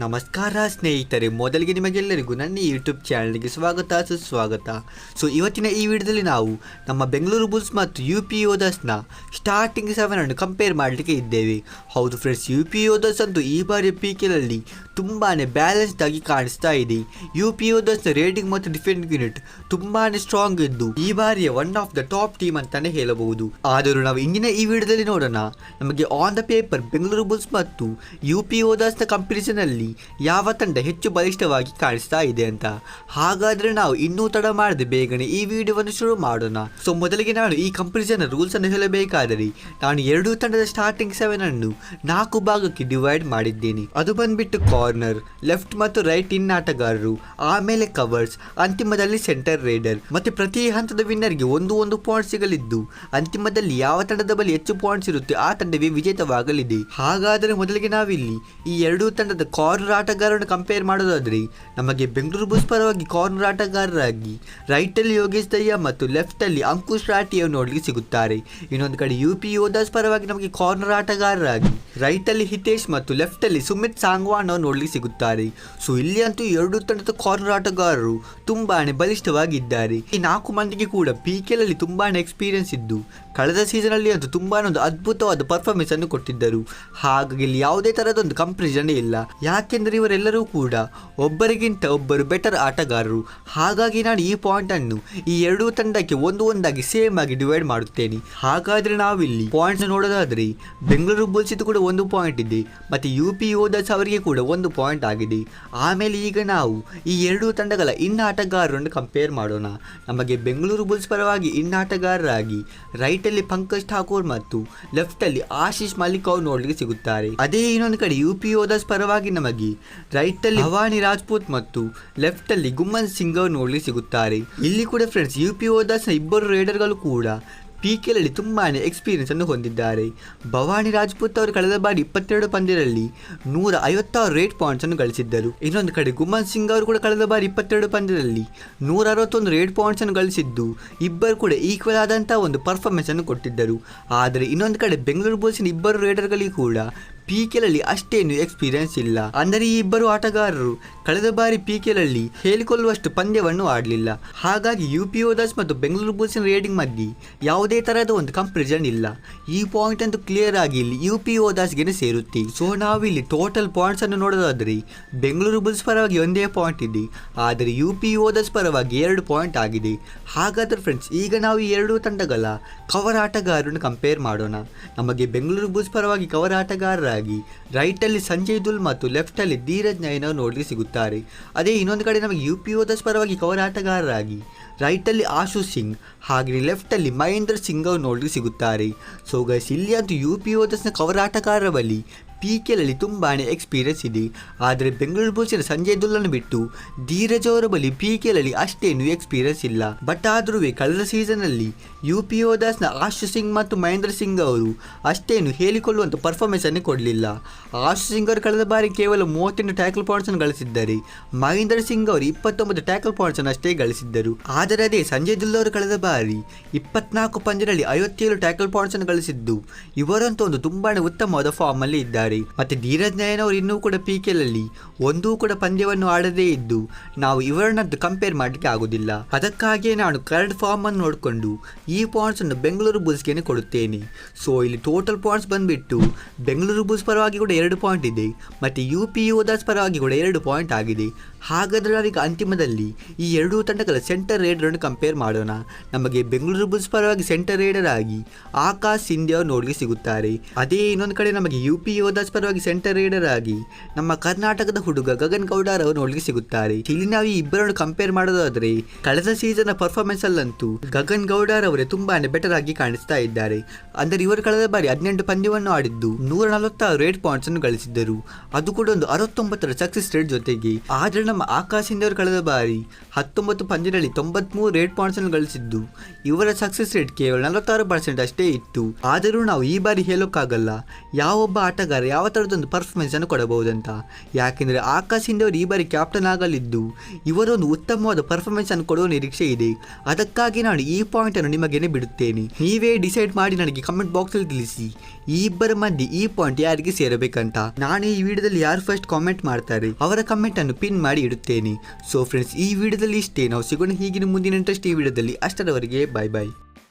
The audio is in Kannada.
ನಮಸ್ಕಾರ ಸ್ನೇಹಿತರೆ, ಮೊದಲಿಗೆ ನಿಮಗೆಲ್ಲರಿಗೂ ನನ್ನ ಯೂಟ್ಯೂಬ್ ಚಾನಲ್ಗೆ ಸ್ವಾಗತ, ಸುಸ್ವಾಗತ. ಸೊ ಇವತ್ತಿನ ಈ ವಿಡಿಯೋದಲ್ಲಿ ನಾವು ನಮ್ಮ ಬೆಂಗಳೂರು ಬುಲ್ಸ್ ಮತ್ತು ಯು ಪಿ ಯೋಧಸ್ನ ಸ್ಟಾರ್ಟಿಂಗ್ ಸೆವೆನ್ ಅನ್ನು ಕಂಪೇರ್ ಮಾಡಲಿಕ್ಕೆ ಇದ್ದೇವೆ. ಹೌದು ಫ್ರೆಂಡ್ಸ್ ಯು ಪಿ ಯೋಧಸ್ ಅಂತೂ ಈ ಬಾರಿ ಪಿ ಕೆಲಲ್ಲಿ ತುಂಬಾ ಬ್ಯಾಲೆನ್ಸ್ಡ್ ಆಗಿ ಕಾಣಿಸ್ತಾ ಇದೆ. ಯು ಪಿ ಓದರ್ಸ್ನ ರೇಟಿಂಗ್ ಮತ್ತು ಡಿಫೆಂಡ್ ಯೂನಿಟ್ ತುಂಬಾ ಸ್ಟ್ರಾಂಗ್ ಇದ್ದು ಈ ಬಾರಿಯ one of the top team ಅಂತಾನೆ ಹೇಳಬಹುದು. ಆದರೂ ನಾವು ಇಂದಿನ ಈ ವಿಡಿಯೋದಲ್ಲಿ ನೋಡೋಣ, ನಮಗೆ on the paper Bengaluru bulls ಮತ್ತು ಯು ಪಿ ಓದರ್ಸ್ನ ಕಂಪಾರಿಸನ್ ಅಲ್ಲಿ ಯಾವ ತಂಡ ಹೆಚ್ಚು ಬಲಿಷ್ಠವಾಗಿ ಕಾಣಿಸ್ತಾ ಇದೆ ಅಂತ. ಹಾಗಾದ್ರೆ ನಾವು ಇನ್ನೂ ತಡ ಮಾಡದೆ ಬೇಗನೆ ಈ ವಿಡಿಯೋವನ್ನು ಶುರು ಮಾಡೋಣ. ಸೊ ಮೊದಲಿಗೆ ನಾನು ಈ ಕಂಪಾರಿಸನ್ ರೂಲ್ಸ್ ಅನ್ನು ಹೇಳಬೇಕಾದರೆ, ನಾನು ಎರಡೂ ತಂಡದ ಸ್ಟಾರ್ಟಿಂಗ್ ಸೆವೆನ್ ಅನ್ನು ನಾಲ್ಕು ಭಾಗಕ್ಕೆ ಡಿವೈಡ್ ಮಾಡಿದ್ದೇನೆ. ಅದು ಬಂದ್ಬಿಟ್ಟು ಕಾರ್ನರ್ ಲೆಫ್ಟ್ ಮತ್ತು ರೈಟ್ ಇನ್ ಆಟಗಾರರು, ಆಮೇಲೆ ಕವರ್ಸ್ ಅಂತಿಮದಲ್ಲಿ ಸೆಂಟರ್ ರೇಡರ್ ಮತ್ತೆ ಪ್ರತಿ ಹಂತದ ವಿನ್ನರ್ಗೆ ಒಂದು ಒಂದು ಪಾಯಿಂಟ್ ಸಿಗಲಿದ್ದು, ಅಂತಿಮದಲ್ಲಿ ಯಾವ ತಂಡದ ಬಳಿ ಹೆಚ್ಚು ಪಾಯಿಂಟ್ಸ್ ಇರುತ್ತೆ ಆ ತಂಡವೇ ವಿಜೇತವಾಗಲಿದೆ. ಹಾಗಾದರೆ ಮೊದಲಿಗೆ ನಾವಿಲ್ಲಿ ಈ ಎರಡೂ ತಂಡದ ಕಾರ್ನರ್ ಆಟಗಾರರನ್ನು ಕಂಪೇರ್ ಮಾಡೋದಾದ್ರೆ, ನಮಗೆ ಬೆಂಗಳೂರು ಬುಲ್ಸ್ ಪರವಾಗಿ ಕಾರ್ನರ್ ಆಟಗಾರರಾಗಿ ರೈಟ್ ಅಲ್ಲಿ ಯೋಗೇಶ್ ದಯ್ಯ ಮತ್ತು ಲೆಫ್ಟ್ ಅಲ್ಲಿ ಅಂಕುಶ್ ರಾಠಿಯವರು ನೋಡಲಿಕ್ಕೆ ಸಿಗುತ್ತಾರೆ. ಇನ್ನೊಂದು ಕಡೆ ಯು ಪಿ ಯೋಧಾಸ್ ಪರವಾಗಿ ನಮಗೆ ಕಾರ್ನರ್ ಆಟಗಾರರಾಗಿ ರೈಟ್ ಅಲ್ಲಿ ಹಿತೇಶ್ ಮತ್ತು ಲೆಫ್ಟಲ್ಲಿ ಸುಮಿತ್ ಸಾಂಗ್ವಾನ್ ಅವ್ರು ನೋಡ್ಲಿಕ್ಕೆ ಸಿಗುತ್ತಾರೆ. ಸೊ ಇಲ್ಲಿ ಅಂತೂ ಎರಡು ತಂಡದ ಕಾರ್ನರ್ ಆಟಗಾರರು ತುಂಬಾನೇ ಬಲಿಷ್ಠವಾಗಿದ್ದಾರೆ. ಈ ನಾಲ್ಕು ಮಂದಿಗೆ ಕೂಡ ಪಿ ಅಲ್ಲಿ ತುಂಬಾನೇ ಎಕ್ಸ್ಪೀರಿಯನ್ಸ್ ಇದ್ದು ಕಳೆದ ಸೀಸನಲ್ಲಿ ಅದು ತುಂಬಾ ಒಂದು ಅದ್ಭುತವಾದ ಪರ್ಫಾರ್ಮೆನ್ಸ್ ಅನ್ನು ಕೊಟ್ಟಿದ್ದರು. ಹಾಗಾಗಿ ಇಲ್ಲಿ ಯಾವುದೇ ತರಹದ ಒಂದು ಕಂಪ್ರಿಜನ್ ಇಲ್ಲ. ಯಾಕೆಂದ್ರೆ ಇವರೆಲ್ಲರೂ ಕೂಡ ಒಬ್ಬರಿಗಿಂತ ಒಬ್ಬರು ಬೆಟರ್ ಆಟಗಾರರು. ಹಾಗಾಗಿ ನಾನು ಈ ಪಾಯಿಂಟ್ ಅನ್ನು ಈ ಎರಡೂ ತಂಡಕ್ಕೆ ಒಂದು ಒಂದಾಗಿ ಸೇಮ್ ಆಗಿ ಡಿವೈಡ್ ಮಾಡುತ್ತೇನೆ. ಹಾಗಾದ್ರೆ ನಾವಿಲ್ಲಿ ಪಾಯಿಂಟ್ಸ್ ನೋಡೋದಾದ್ರೆ ಬೆಂಗಳೂರು ಬುಲ್ಸ್ ಇದು ಕೂಡ ಒಂದು ಪಾಯಿಂಟ್ ಇದೆ, ಮತ್ತೆ ಯು ಪಿ ಓದರ್ಸ್ ಅವರಿಗೆ ಕೂಡ ಒಂದು ಪಾಯಿಂಟ್ ಆಗಿದೆ. ಆಮೇಲೆ ಈಗ ನಾವು ಈ ಎರಡೂ ತಂಡಗಳ ಇನ್ನ ಆಟಗಾರರನ್ನು ಕಂಪೇರ್ ಮಾಡೋಣ. ನಮಗೆ ಬೆಂಗಳೂರು ಬುಲ್ಸ್ ಪರವಾಗಿ ಇನ್ ಆಟಗಾರರಾಗಿ ರೈಟ್ ಅಲ್ಲಿ ಪಂಕಜ್ ಠಾಕೂರ್ ಮತ್ತು ಲೆಫ್ಟ್ ಅಲ್ಲಿ ಆಶೀಶ್ ಮಲ್ಲಿಕ್ ಅವರು ನೋಡ್ಲಿಕ್ಕೆ ಸಿಗುತ್ತಾರೆ. ಅದೇ ಇನ್ನೊಂದು ಕಡೆ ಯು ಪಿ ಓದರ್ಸ್ ಪರವಾಗಿ ನಮಗೆ ರೈಟ್ ಅಲ್ಲಿ ಭವಾನಿ ರಾಜ್ಪೂತ್ ಮತ್ತು ಲೆಫ್ಟ್ ಅಲ್ಲಿ ಗುಮ್ಮನ್ ಸಿಂಗ್ ಅವರು ನೋಡ್ಲಿಕ್ಕೆ ಸಿಗುತ್ತಾರೆ. ಇಲ್ಲಿ ಕೂಡ ಫ್ರೆಂಡ್ಸ್ ಯು ಪಿ ಓದರ್ಸ್ ಇಬ್ಬರು ರೈಡರ್ಗಳು ಕೂಡ ಪಿ ಕೆಲಲ್ಲಿ ತುಂಬಾ ಎಕ್ಸ್ಪೀರಿಯನ್ಸ್ ಅನ್ನು ಹೊಂದಿದ್ದಾರೆ. ಭವಾನಿ ರಾಜ್ಪೂತ್ ಅವರು ಕಳೆದ ಬಾರಿ ಇಪ್ಪತ್ತೆರಡು ಪಂದ್ಯದಲ್ಲಿ ನೂರ ಐವತ್ತಾರು ರೇಟ್ ಪಾಯಿಂಟ್ಸ್ ಅನ್ನು ಗಳಿಸಿದ್ದರು. ಇನ್ನೊಂದು ಕಡೆ ಗುಮನ್ ಸಿಂಗ್ ಅವರು ಕೂಡ ಕಳೆದ ಬಾರಿ ಇಪ್ಪತ್ತೆರಡು ಪಂದ್ಯದಲ್ಲಿ ನೂರ ಅರವತ್ತೊಂದು ರೇಟ್ ಪಾಯಿಂಟ್ಸ್ ಅನ್ನು ಗಳಿಸಿದ್ದು, ಇಬ್ಬರು ಕೂಡ ಈಕ್ವಲ್ ಆದಂತಹ ಒಂದು ಪರ್ಫಾರ್ಮೆನ್ಸ್ ಅನ್ನು ಕೊಟ್ಟಿದ್ದರು. ಆದರೆ ಇನ್ನೊಂದು ಕಡೆ ಬೆಂಗಳೂರು ಬುಲ್ಸಿನ ಇಬ್ಬರು ರೇಡರ್ಗಳಿಗೆ ಕೂಡ ಪಿ ಕೆಲಲ್ಲಿ ಅಷ್ಟೇನು ಎಕ್ಸ್ಪೀರಿಯನ್ಸ್ ಇಲ್ಲ. ಅಂದರೆ ಈ ಇಬ್ಬರು ಆಟಗಾರರು ಕಳೆದ ಬಾರಿ ಪಿ ಕೆಲಲ್ಲಿ ಹೇಳಿಕೊಳ್ಳುವಷ್ಟು ಪಂದ್ಯವನ್ನು ಆಡಲಿಲ್ಲ. ಹಾಗಾಗಿ ಯು ಪಿ ಓದರ್ಸ್ ಮತ್ತು ಬೆಂಗಳೂರು ಬುಲ್ಸಿನ ರೇಟಿಂಗ್ ಮಧ್ಯೆ ಯಾವುದೇ ತರಹದ ಒಂದು ಕಂಪ್ರಿಜನ್ ಇಲ್ಲ. ಈ ಪಾಯಿಂಟ್ ಅಂತೂ ಕ್ಲಿಯರ್ ಆಗಿ ಇಲ್ಲಿ ಯು ಪಿ ಓದಾಸ್ಗೆನೆ ಸೇರುತ್ತೆ. ಸೊ ನಾವಿಲ್ಲಿ ಟೋಟಲ್ ಪಾಯಿಂಟ್ಸ್ ಅನ್ನು ನೋಡೋದಾದ್ರೆ ಬೆಂಗಳೂರು ಬುಲ್ಸ್ ಪರವಾಗಿ ಒಂದೇ ಪಾಯಿಂಟ್ ಇದೆ. ಆದರೆ ಯು ಪಿ ಓದರ್ಸ್ ಪರವಾಗಿ ಎರಡು ಪಾಯಿಂಟ್ ಆಗಿದೆ. ಹಾಗಾದ್ರೆ ಫ್ರೆಂಡ್ಸ್ ಈಗ ನಾವು ಈ ಎರಡೂ ತಂಡಗಳ ಕವರ್ ಆಟಗಾರರನ್ನು ಕಂಪೇರ್ ಮಾಡೋಣ. ನಮಗೆ ಬೆಂಗಳೂರು ಬುಲ್ಸ್ ಪರವಾಗಿ ಕವರ್ ಆಟಗಾರರಾಗಿ ರೈಟ್ ಅಲ್ಲಿ ಸಂಜಯ್ ದುಲ್ ಮತ್ತು ಲೆಫ್ಟ್ ಅಲ್ಲಿ ಧೀರಜ್ ನಯನ ನೋಡ್ಲಿಕ್ಕೆ ಸಿಗುತ್ತಾರೆ. ಅದೇ ಇನ್ನೊಂದು ಕಡೆ ನಮಗೆ ಯು ಪಿ ಓದಸ್ ಪರವಾಗಿ ಕವರ್ ಆಟಗಾರರಾಗಿ ರೈಟ್ ಅಲ್ಲಿ ಆಶು ಸಿಂಗ್ ಹಾಗೆ ಲೆಫ್ಟ್ ಅಲ್ಲಿ ಮಹೇಂದ್ರ ಸಿಂಗ್ ಅವರು ನೋಡಲಿ ಸಿಗುತ್ತಾರೆ. ಸೊ ಗೈಸ್ ಇಲ್ಲಿ ಅಂತೂ ಯು ಪಿ ಓದಸ್ನ ಕವರ್ ಆಟಗಾರರ ಬಳಿ ಪಿ ಕೆಲಲ್ಲಿ ತುಂಬಾನೇ ಎಕ್ಸ್ಪೀರಿಯನ್ಸ್ ಇದೆ. ಆದರೆ ಬೆಂಗಳೂರು ಬುಲ್ಸ್ನ ಸಂಜಯ್ ದುಲ್ಲನ್ನು ಬಿಟ್ಟು ಧೀರಜ್ ಅವರ ಬಳಿ ಪಿ ಕೆಲಲ್ಲಿ ಅಷ್ಟೇನು ಎಕ್ಸ್ಪೀರಿಯನ್ಸ್ ಇಲ್ಲ. ಬಟ್ ಆದ್ರೂ ಕಳೆದ ಸೀಸನ್ನಲ್ಲಿ ಯು ಪಿ ಓದಾಸ್ನ ಆಶು ಸಿಂಗ್ ಮತ್ತು ಮಹೇಂದ್ರ ಸಿಂಗ್ ಅವರು ಅಷ್ಟೇನು ಹೇಳಿಕೊಳ್ಳುವಂಥ ಪರ್ಫಾರ್ಮೆನ್ಸ್ ಅನ್ನು ಕೊಡಲಿಲ್ಲ. ಆಶು ಸಿಂಗ್ ಅವರು ಕಳೆದ ಬಾರಿ ಕೇವಲ ಮೂವತ್ತೆಂಟು ಟ್ಯಾಕಲ್ ಪಾಯಿಂಟ್ಸ್ ಅನ್ನು ಗಳಿಸಿದ್ದಾರೆ. ಮಹೇಂದ್ರ ಸಿಂಗ್ ಅವರು ಇಪ್ಪತ್ತೊಂಬತ್ತು ಟ್ಯಾಕಲ್ ಪಾಯಿಂಟ್ಸ್ ಅನ್ನು ಅಷ್ಟೇ ಗಳಿಸಿದ್ದರು. ಆದರೆ ಅದೇ ಸಂಜಯ್ ದುಲ್ ಅವರು ಕಳೆದ ಬಾರಿ ಇಪ್ಪತ್ನಾಲ್ಕು ಪಂದ್ಯದಲ್ಲಿ ಐವತ್ತೇಳು ಟ್ಯಾಕಲ್ ಪಾಯಿಂಟ್ಸ್ ಅನ್ನು ಗಳಿಸಿದ್ದು. ಇವರಂತೂ ಒಂದು ತುಂಬಾ ಉತ್ತಮವಾದ ಫಾರ್ಮ್ ಅಲ್ಲಿ ಇದ್ದಾರೆ ಮತ್ತೆ ಧೀರಜ್ ನಯನ್ ಅವರು ಇನ್ನೂ ಕೂಡ ಪಿ ಕೆಲಲ್ಲಿ ಒಂದೂ ಕೂಡ ಪಂದ್ಯವನ್ನು ಆಡದೇ ಇದ್ದು, ನಾವು ಇವರನ್ನದ್ದು ಕಂಪೇರ್ ಮಾಡಲಿಕ್ಕೆ ಆಗುದಿಲ್ಲ. ಅದಕ್ಕಾಗಿಯೇ ನಾನು ಕರೆಂಟ್ ಫಾರ್ಮ್ ಅನ್ನು ನೋಡಿಕೊಂಡು ಈ ಪಾಯಿಂಟ್ಸ್ ಅನ್ನು ಬೆಂಗಳೂರು ಬುಲ್ಸ್ಗೆ ಕೊಡುತ್ತೇನೆ. ಸೊ ಇಲ್ಲಿ ಟೋಟಲ್ ಪಾಯಿಂಟ್ಸ್ ಬಂದ್ಬಿಟ್ಟು ಬೆಂಗಳೂರು ಬುಲ್ಸ್ ಪರವಾಗಿ ಕೂಡ ಎರಡು ಪಾಯಿಂಟ್ ಇದೆ, ಮತ್ತೆ ಯು ಪಿ ಓದಾಸ್ ಪರವಾಗಿ ಕೂಡ ಎರಡು ಪಾಯಿಂಟ್ ಆಗಿದೆ. ಹಾಗಾದ್ರೆ ನಾವೀಗ ಅಂತಿಮದಲ್ಲಿ ಈ ಎರಡೂ ತಂಡಗಳ ಸೆಂಟರ್ ರೇಡರ್ ಅನ್ನು ಕಂಪೇರ್ ಮಾಡೋಣ. ನಮಗೆ ಬೆಂಗಳೂರು ಬುಲ್ಸ್ ಪರವಾಗಿ ಸೆಂಟರ್ ರೇಡರ್ ಆಗಿ ಆಕಾಶ್ ಸಿಂಧ್ಯ ಅವರು ನೋಡ್ಲಿಕ್ಕೆ ಸಿಗುತ್ತಾರೆ. ಅದೇ ಇನ್ನೊಂದು ಕಡೆ ನಮಗೆ ಯು ಪಿ ಯೋಧಾಸ್ ಪರವಾಗಿ ಸೆಂಟರ್ ರೇಡರ್ ಆಗಿ ನಮ್ಮ ಕರ್ನಾಟಕದ ಹುಡುಗ ಗಗನ್ ಗೌಡರ್ ಅವರು ನೋಡಲಿಕ್ಕೆ ಸಿಗುತ್ತಾರೆ. ಇಲ್ಲಿ ನಾವು ಈ ಇಬ್ಬರನ್ನು ಕಂಪೇರ್ ಮಾಡೋದಾದ್ರೆ ಕಳೆದ ಸೀಸನ್ ಪರ್ಫಾರ್ಮೆನ್ಸ್ ಅಲ್ಲಂತೂ ಗಗನ್ ಗೌಡರ್ ಅವರೇ ತುಂಬಾನೇ ಬೆಟರ್ ಆಗಿ ಕಾಣಿಸ್ತಾ ಇದ್ದಾರೆ. ಅಂದರೆ ಇವರು ಕಳೆದ ಬಾರಿ ಹದಿನೆಂಟು ಪಂದ್ಯವನ್ನು ಆಡಿದ್ದು ನೂರ ನಲವತ್ತಾರು ರೇಟ್ ಪಾಯಿಂಟ್ಸ್ ಅನ್ನು ಗಳಿಸಿದ್ದರು. ಅದು ಕೂಡ ಒಂದು ಅರವತ್ತೊಂಬತ್ತರ ಸಕ್ಸಸ್ ರೇಟ್ ಜೊತೆಗೆ. ಆದ್ರೆ ನಮ್ಮ ಆಕಾಶ್ ಕಳೆದ ಬಾರಿ ಹತ್ತೊಂಬತ್ತು ಪಂದ್ಯದಲ್ಲಿ ತೊಂಬತ್ಮೂರು ರೇಟ್ ಪಾಯಿಂಟ್ಸ್ ಅನ್ನು ಗಳಿಸಿದ್ದು, ಇವರ ಸಕ್ಸಸ್ ರೇಟ್ ಕೇವಲ ನಲವತ್ತಾರು ಪರ್ಸೆಂಟ್ ಅಷ್ಟೇ ಇತ್ತು. ಆದರೂ ನಾವು ಈ ಬಾರಿ ಹೇಳೋಕ್ಕಾಗಲ್ಲ ಯಾವೊಬ್ಬ ಆಟಗಾರ ಯಾವ ಥರದೊಂದು ಪರ್ಫಾರ್ಮೆನ್ಸ್ ಅನ್ನು ಕೊಡಬಹುದಂತ. ಯಾಕೆಂದರೆ ಆಕಾಶ್ ಹಿಂದೆ ಅವರು ಈ ಬಾರಿ ಕ್ಯಾಪ್ಟನ್ ಆಗಲಿದ್ದು, ಇವರೊಂದು ಉತ್ತಮವಾದ ಪರ್ಫಾರ್ಮೆನ್ಸ್ ಅನ್ನು ಕೊಡುವ ನಿರೀಕ್ಷೆ ಇದೆ. ಅದಕ್ಕಾಗಿ ನಾನು ಈ ಪಾಯಿಂಟ್ ಅನ್ನು ನಿಮಗೇನೆ ಬಿಡುತ್ತೇನೆ. ನೀವೇ ಡಿಸೈಡ್ ಮಾಡಿ ನನಗೆ ಕಮೆಂಟ್ ಬಾಕ್ಸ್ ಅಲ್ಲಿ ತಿಳಿಸಿ. ಈ ಇಬ್ಬರ ಮಂದಿ ಈ ಪಾಯಿಂಟ್ ಯಾರಿಗೆ ಸೇರಬೇಕಂತ. ನಾನು ಈ ವಿಡಿಯೋದಲ್ಲಿ ಯಾರು ಫಸ್ಟ್ ಕಾಮೆಂಟ್ ಮಾಡ್ತಾರೆ, ಅವರ ಕಮೆಂಟ್ ಅನ್ನು ಪಿನ್ ಮಾಡಿ ಇಡುತ್ತೇನೆ. ಸೊ ಫ್ರೆಂಡ್ಸ್ ಈ ವಿಡಿಯೋದಲ್ಲಿ ಇಷ್ಟೇ. ನಾವು ಸಿಗೋಣ ಹೀಗಿನ ಮುಂದಿನ ಇಂಟ್ರೆಸ್ಟ್ ಈ ವಿಡಿಯೋದಲ್ಲಿ. ಅಷ್ಟರವರೆಗೆ ಬಾಯ್ ಬಾಯ್